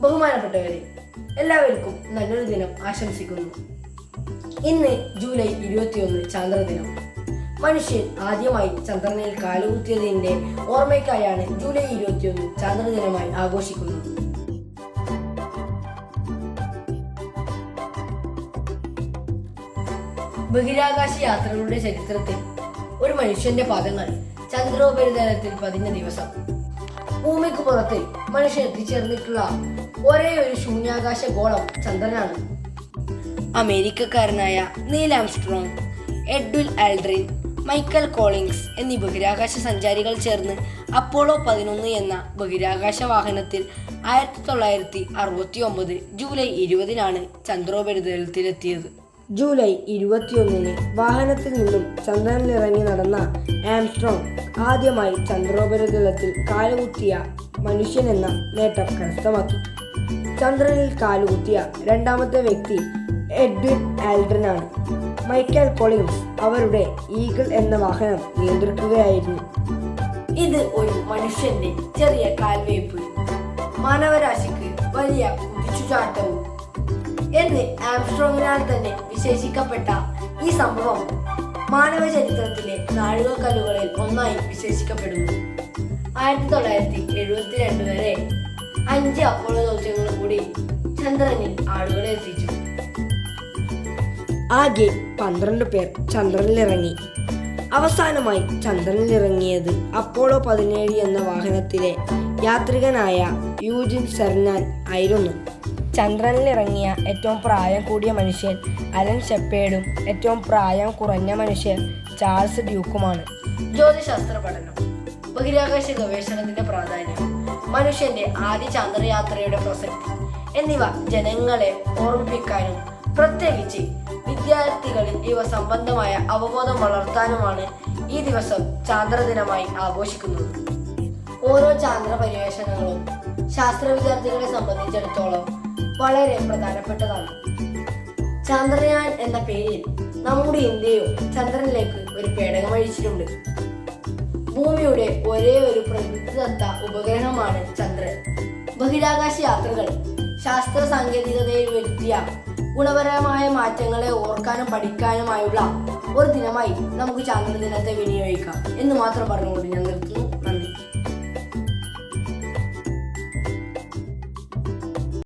ബഹുമാനപ്പെട്ടവരെ എല്ലാവർക്കും നല്ലൊരു ദിനം ആശംസിക്കുന്നു. ഇന്ന് ജൂലൈ ഇരുപത്തിയൊന്ന് ചന്ദ്രദിനം. മനുഷ്യൻ ആദ്യമായി ചന്ദ്രനിൽ കാലുകുത്തിയതിന്റെ ഓർമ്മയ്ക്കായാണ് ജൂലൈ ഇരുപത്തിയൊന്ന് ചന്ദ്രദിനമായി ആഘോഷിക്കുന്നത്. ബഹിരാകാശ യാത്രകളുടെ ചരിത്രത്തിൽ ഒരു മനുഷ്യന്റെ പാദങ്ങൾ ചന്ദ്രോപരിതലത്തിൽ പതിഞ്ഞ ദിവസം. ഭൂമിക്ക് പുറത്ത് മനുഷ്യൻ എത്തിച്ചേർന്നിട്ടുള്ള ഒരേ ഒരു ശൂന്യാകാശ ഗോളം ചന്ദ്രനാണ്. അമേരിക്കക്കാരനായ Neil Armstrong Edwin Aldrin Michael Collins എന്നീ ബഹിരാകാശ സഞ്ചാരികൾ ചേർന്ന് അപ്പോളോ പതിനൊന്ന് എന്ന ബഹിരാകാശ വാഹനത്തിൽ ആയിരത്തി തൊള്ളായിരത്തി അറുപത്തി ഒമ്പത് ജൂലൈ ഇരുപതിനാണ് ചന്ദ്രോപരിതലത്തിലെത്തിയത്. ജൂലൈ ഇരുപത്തിയൊന്നിന് വാഹനത്തിൽ നിന്നും ചന്ദ്രനിലിറങ്ങി നടന്ന ആംസ്ട്രോങ് ആദ്യമായി ചന്ദ്രോപരിതലത്തിൽ കാലുകുത്തിയ മനുഷ്യനെന്ന നേട്ടം കരസ്ഥമാക്കി. ചന്ദ്രനിൽ കാലുകുത്തിയ രണ്ടാമത്തെ വ്യക്തി എഡ്വിൻ ആൽഡ്രനാണ്. മൈക്കൽ കൊളിൻസ് അവരുടെ ഈഗിൾ എന്ന വാഹനം നിയന്ത്രിക്കുകയായിരുന്നു. ഇത് ഒരു മനുഷ്യന്റെ ചെറിയ കാൽവയ്പ് മാനവരാശിക്ക് വലിയ കുതിച്ചുചാട്ടവും എന്ന് ആംസ്ട്രോങ്ങിനാൽ തന്നെ വിശേഷിക്കപ്പെട്ട ഈ സംഭവം മാനവ ചരിത്രത്തിലെ നാഴികക്കല്ലുകളിൽ ഒന്നായി വിശേഷിക്കപ്പെടുന്നു. ആയിരത്തി തൊള്ളായിരത്തി എഴുപത്തിരണ്ട് വരെ അഞ്ച് അപ്പോളോ ദൗത്യങ്ങൾ കൂടി ചന്ദ്രനിൽ ആളുകളെ എത്തിച്ചു. ആകെ പന്ത്രണ്ട് പേർ ചന്ദ്രനിലിറങ്ങി. അവസാനമായി ചന്ദ്രനിലിറങ്ങിയത് അപ്പോളോ പതിനേഴ് എന്ന വാഹനത്തിലെ യാത്രികനായ യൂജിൻ സെർനാൻ ആയിരുന്നു. ചന്ദ്രനിലിറങ്ങിയ ഏറ്റവും പ്രായം കൂടിയ മനുഷ്യൻ അലൻ ഷെപ്പേഡും ഏറ്റവും പ്രായം കുറഞ്ഞ മനുഷ്യൻ ചാൾസ് ഡ്യൂക്കുമാണ്. ജ്യോതിശാസ്ത്ര പഠനം. ബഹിരാകാശ ഗവേഷണത്തിന്റെ പ്രാധാന്യം. മനുഷ്യന്റെ ആദ്യ ചന്ദ്രയാത്രയുടെ പ്രസക്തി എന്നിവ ജനങ്ങളെ ഓർമ്മിപ്പിക്കാനും പ്രത്യേകിച്ച് വിദ്യാർത്ഥികളിൽ ഇവ സംബന്ധമായ അവബോധം വളർത്താനുമാണ് ഈ ദിവസം ചാന്ദ്രദിനമായി ആഘോഷിക്കുന്നത്. ഓരോ ചാന്ദ്ര പര്യവേഷണങ്ങളും ശാസ്ത്ര വിദ്യാർത്ഥികളെ സംബന്ധിച്ചിടത്തോളം വളരെ പ്രധാനപ്പെട്ടതാണ്. ചന്ദ്രയാൻ എന്ന പേരിൽ നമ്മുടെ ഇന്ത്യയും ചന്ദ്രനിലേക്ക് ഒരു പേടകം അഴിച്ചിട്ടുണ്ട്. ഭൂമിയുടെ ഒരേ ഒരു പ്രകൃതിദത്ത ഉപഗ്രഹമാണ് ചന്ദ്രൻ. ബഹിരാകാശ യാത്രകൾ ശാസ്ത്ര സാങ്കേതികതയിൽ വരുത്തിയ ഗുണപരമായ മാറ്റങ്ങളെ ഓർക്കാനും പഠിക്കാനുമായുള്ള ഒരു ദിനമായി നമുക്ക് ചാന്ദ്രദിനത്തെ വിനിയോഗിക്കാം എന്ന് മാത്രം പറഞ്ഞുകൊണ്ട് ഞാൻ നിർത്തുന്നു.